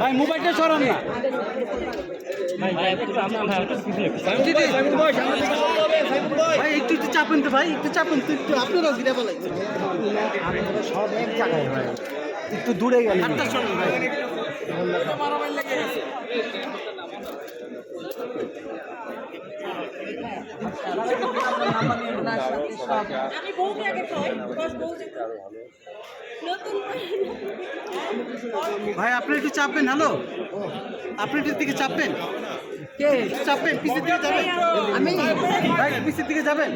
ভাই মোবাইলটা সরান না। ভাই একটু একটু চাপেন তো ভাই একটু চাপেন তো একটু। আপনারাও গিরা বলাই সব এক জায়গায় ভাই। একটু দূরে গেলে হাতটা সরান ভাই। আমি বউকে আগে খাই বিকজ বউ যে নতুন ভাই আপনি একটু চাপবেন হ্যালো আপনি একটু দিকে চাপবেন কে? চাপবেন পিছের দিকে যাবেন আমি পিছের দিকে যাবেন?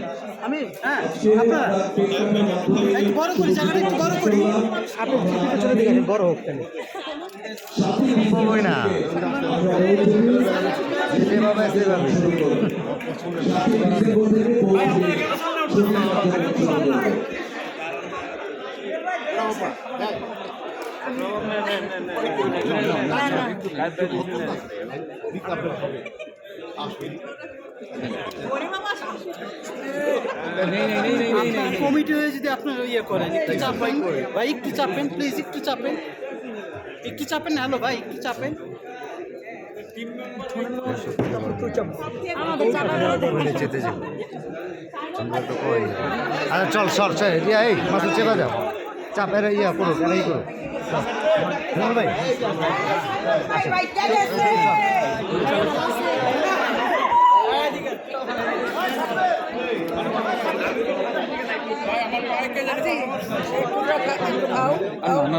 আমি? হ্যাঁ আপনারা? একটু বড় করি জায়গাটা একটু বড় করি। আপনি চলে দিকে বড় হোক সম্ভবই না। সেভাবে। সেভাবে আপনার কমিটি হয়ে যদি আপনার ইয়ে করেন একটু চাপেন। ভাই একটু চাপেন প্লিজ একটু চাপেন। একটু চাপেন না হ্যালো ভাই একটু চাপেন। যেতে আচ্ছা চল সর এই মাসুল চেপা যাও। চাপের ইয়া করো এই করো। ভাই। అన్న